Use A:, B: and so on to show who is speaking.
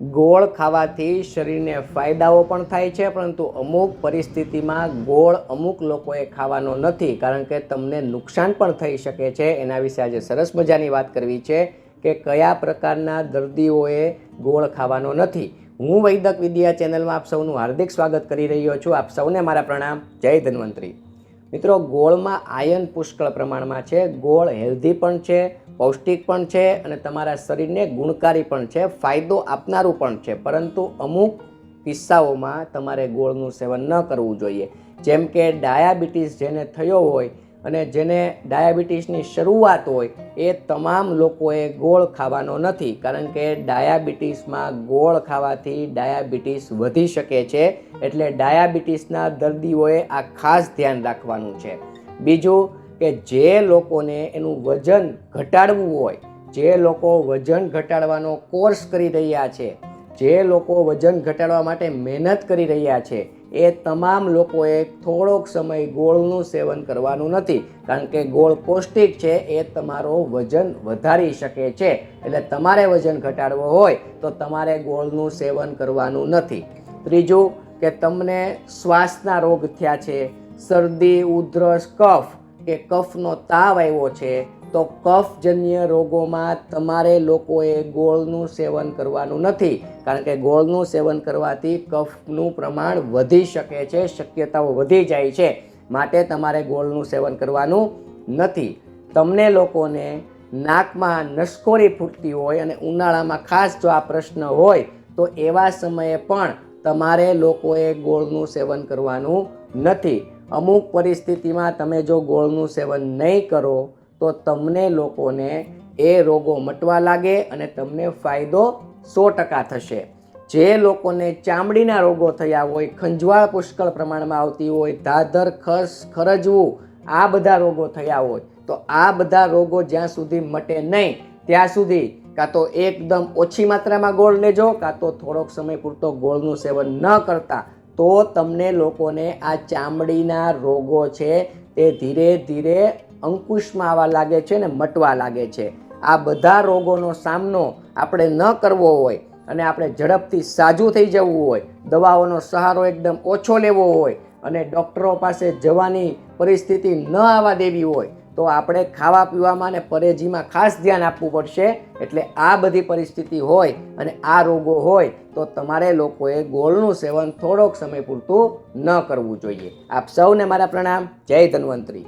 A: ગોળ ખાવાથી શરીરને ફાયદાઓ પણ થાય છે, પરંતુ અમુક પરિસ્થિતિમાં ગોળ અમુક લોકોએ ખાવાનો નથી, કારણ કે તમને નુકસાન પણ થઈ શકે છે. એના વિશે આજે સરસ મજાની વાત કરવી છે કે કયા પ્રકારના દર્દીઓએ ગોળ ખાવાનો નથી. હું વૈદક વિદ્યા ચેનલમાં આપ સૌનું હાર્દિક સ્વાગત કરી રહ્યો છું. આપ સૌને મારા પ્રણામ. જય ધન્વંતરી. મિત્રો, ગોળમાં આયન પુષ્કળ પ્રમાણમાં છે. ગોળ હેલ્ધી પણ છે, પૌષ્ટિક પણ છે અને તમારા શરીરને ગુણકારી પણ છે, ફાયદો આપનારું પણ છે. પરંતુ અમુક કિસ્સાઓમાં તમારે ગોળનું સેવન ન કરવું જોઈએ. જેમ કે ડાયાબિટીસ જેને થયો હોય અને જેને ડાયાબિટીસની શરૂઆત હોય એ તમામ લોકોએ ગોળ ખાવાનો નથી, કારણ કે ડાયાબિટીસમાં ગોળ ખાવાથી ડાયાબિટીસ વધી શકે છે, એટલે ડાયાબિટીસના દર્દીઓએ આ ખાસ ધ્યાન રાખવાનું છે. બીજું કે જે લોકોને એનું વજન ઘટાડવું હોય, જે લોકો વજન ઘટાડવાનો કોર્સ કરી રહ્યા છે, જે લોકો વજન ઘટાડવા માટે મહેનત કરી રહ્યા છે એ તમામ લોકોએ થોડોક સમય ગોળનું સેવન કરવાનું નથી. કારણ કે ગોળ પૌષ્ટિક છે, એ તમારો વજન વધારી શકે છે. એટલે તમારે વજન ઘટાડવો હોય, તો તમારે ગોળનું સેવન કરવાનું નથી. ત્રીજું કે તમને શ્વાસના રોગ થયા છે, શરદી, ઉધરસ, કફ, કે કફનો તાવ આવ્યો છે તો કફજન્ય રોગોમાં તમારે લોકોએ ગોળનું સેવન કરવાનું નથી. કારણ કે ગોળનું સેવન કરવાથી કફનું પ્રમાણ વધી શકે છે, શક્યતાઓ વધી જાય છે. માટે તમારે ગોળનું સેવન કરવાનું નથી. તમને લોકોને નાકમાં નસકોરી ફૂટતી હોય અને ઉનાળામાં ખાસ જો આ પ્રશ્ન હોય, તો એવા સમયે પણ તમારે લોકોએ ગોળનું સેવન કરવાનું નથી. અમુક પરિસ્થિતિમાં તમે જો ગોળનું સેવન નહીં કરો તો તમને લોકોને એ રોગો મટવા લાગે અને તમને ફાયદો સો ટકા થશે. જે લોકોને ચામડીના રોગો થયા હોય, ખંજવાળ પુષ્કળ પ્રમાણમાં આવતી હોય, ધાધર, ખસ, ખરજવું, આ બધા રોગો થયા હોય, તો આ બધા રોગો જ્યાં સુધી મટે નહીં, ત્યાં સુધી કાં તો એકદમ ઓછી માત્રામાં ગોળ લેજો, કાં તો થોડોક સમય પૂરતો ગોળનું સેવન ન કરતા, તો તમને લોકોને આ ચામડીના રોગો છે તે ધીરે ધીરે અંકુશમાં આવવા લાગે છે ને મટવા લાગે છે. આ બધા રોગોનો સામનો આપણે ન કરવો હોય અને આપણે ઝડપથી સાજું થઈ જવું હોય. દવાઓનો સહારો એકદમ ઓછો લેવો હોય અને ડૉક્ટરો પાસે જવાની પરિસ્થિતિ ન આવવા દેવી હોય તો આપણે ખાવા પીવામાં અને પરેજીમાં ખાસ ધ્યાન આપવું પડશે. એટલે આ બધી પરિસ્થિતિ હોય અને આ રોગો હોય તો તમારે લોકોએ ગોળનું સેવન થોડોક સમય પૂરતું ન કરવું જોઈએ. આપ સૌને મારા પ્રણામ. જય ધન્વંતરી.